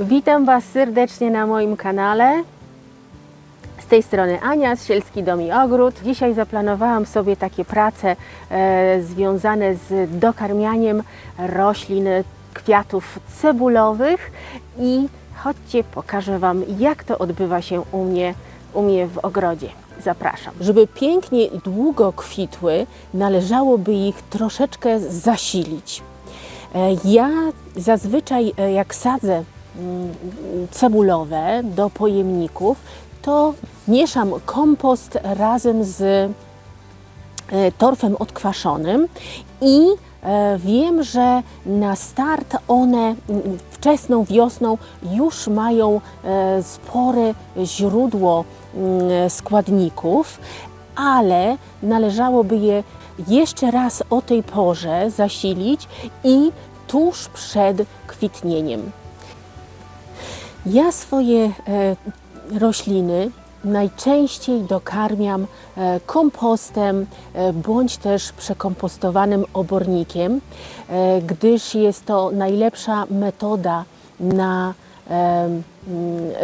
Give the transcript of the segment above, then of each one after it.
Witam Was serdecznie na moim kanale. Z tej strony Ania z Sielski Dom i Ogród. Dzisiaj zaplanowałam sobie takie prace e, związane z dokarmianiem roślin, kwiatów cebulowych i chodźcie, pokażę Wam, jak to odbywa się u mnie, u mnie w ogrodzie. Zapraszam. Żeby pięknie i długo kwitły, należałoby ich troszeczkę zasilić. E, Ja zazwyczaj, e, jak sadzę cebulowe do pojemników, to mieszam kompost razem z e, torfem odkwaszonym i e, wiem, że na start one wczesną wiosną już mają e, spore źródło mm, składników, ale należałoby je jeszcze raz o tej porze zasilić i tuż przed kwitnieniem. Ja swoje e, rośliny najczęściej dokarmiam e, kompostem e, bądź też przekompostowanym obornikiem, gdyż jest to najlepsza metoda na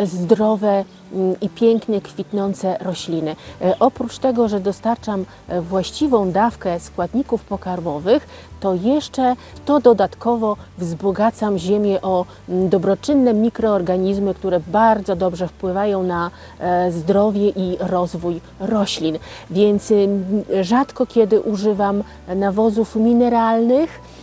zdrowe mm, i pięknie kwitnące rośliny. E, Oprócz tego, że dostarczam e, właściwą dawkę składników pokarmowych, to jeszcze to dodatkowo wzbogacam ziemię o mm, dobroczynne mikroorganizmy, które bardzo dobrze wpływają na e, zdrowie i rozwój roślin. Więc rzadko kiedy używam nawozów mineralnych, Mm,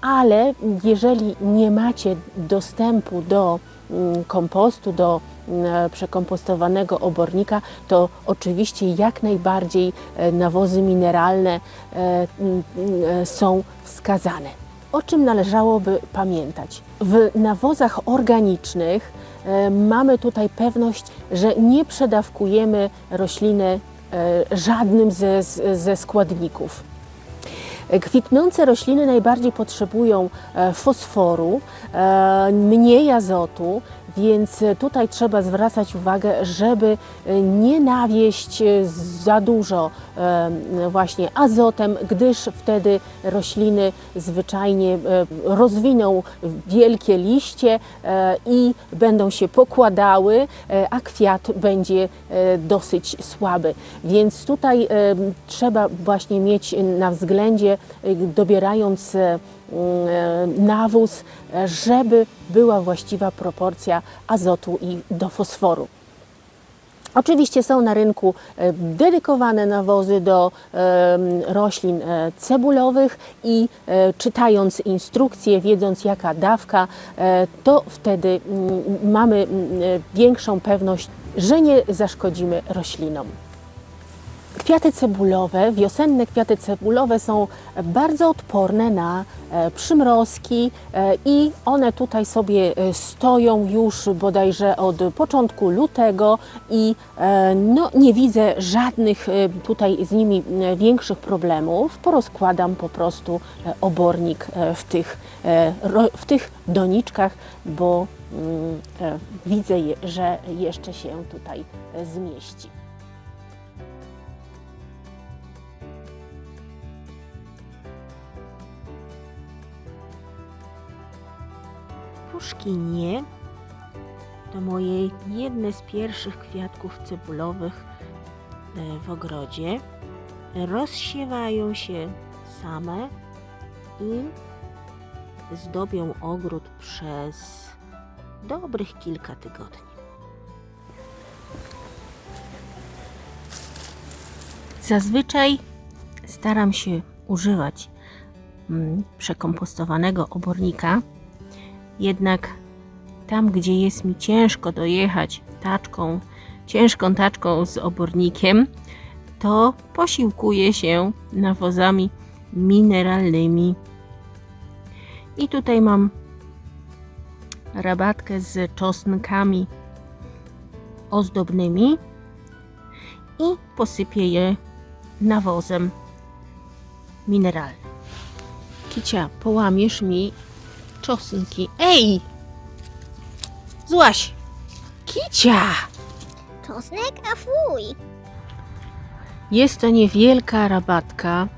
ale jeżeli nie macie dostępu do mm, kompostu, do mm, przekompostowanego obornika, to oczywiście jak najbardziej e, nawozy mineralne e, mm, mm, są wskazane. O czym należałoby pamiętać? W nawozach organicznych e, mamy tutaj pewność, że nie przedawkujemy rośliny e, żadnym ze, ze składników. Kwitnące rośliny najbardziej potrzebują e, fosforu, e, mniej azotu, więc tutaj trzeba zwracać uwagę, żeby e, nie nawieść e, za dużo e, właśnie azotem, gdyż wtedy rośliny zwyczajnie e, rozwiną wielkie liście e, i będą się pokładały, e, a kwiat będzie e, dosyć słaby. Więc tutaj e, trzeba właśnie mieć na względzie, e, dobierając e, nawóz, e, żeby była właściwa proporcja azotu i do fosforu. Oczywiście są na rynku e, dedykowane nawozy do roślin e, cebulowych i czytając instrukcje, wiedząc jaka dawka, to wtedy mm, mamy mm, większą pewność, że nie zaszkodzimy roślinom. Kwiaty cebulowe, wiosenne kwiaty cebulowe są bardzo odporne na e, przymrozki e, i one tutaj sobie e, stoją już bodajże od początku lutego i no, nie widzę żadnych tutaj z nimi większych problemów. Porozkładam po prostu obornik w tych, w tych doniczkach, bo mm, widzę, że jeszcze się tutaj zmieści. Puszkinie to moje jedne z pierwszych kwiatków cebulowych e, w ogrodzie. Rozsiewają się same i zdobią ogród przez dobrych kilka tygodni. Zazwyczaj staram się używać mm, przekompostowanego obornika, jednak tam, gdzie jest mi ciężko dojechać taczką, ciężką taczką z obornikiem, to posiłkuję się nawozami mineralnymi. I tutaj mam rabatkę z czosnkami ozdobnymi i posypię je nawozem mineralnym. Kicia, połamiesz mi czosnki. Ej! Złaś! Kicia! Czosnek, a fuj! Jest to niewielka rabatka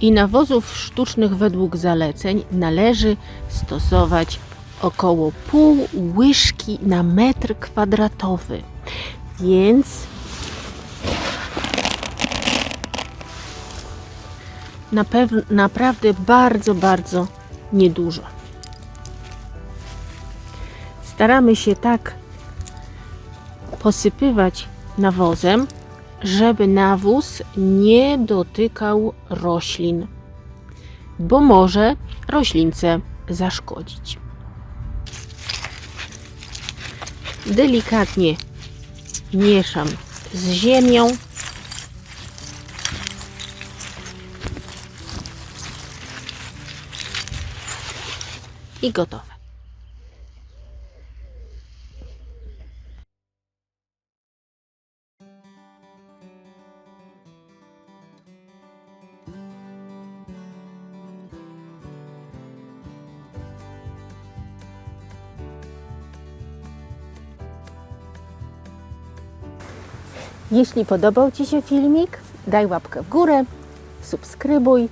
i nawozów sztucznych według zaleceń należy stosować około pół łyżki na metr kwadratowy. Więc na naprawdę bardzo, bardzo niedużo. Staramy się tak posypywać nawozem, żeby nawóz nie dotykał roślin, bo może roślince zaszkodzić. Delikatnie mieszam z ziemią. I gotowe. Jeśli podobał Ci się filmik, daj łapkę w górę, subskrybuj.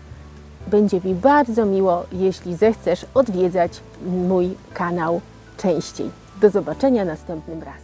Będzie mi bardzo miło, jeśli zechcesz odwiedzać mój kanał częściej. Do zobaczenia następnym razem.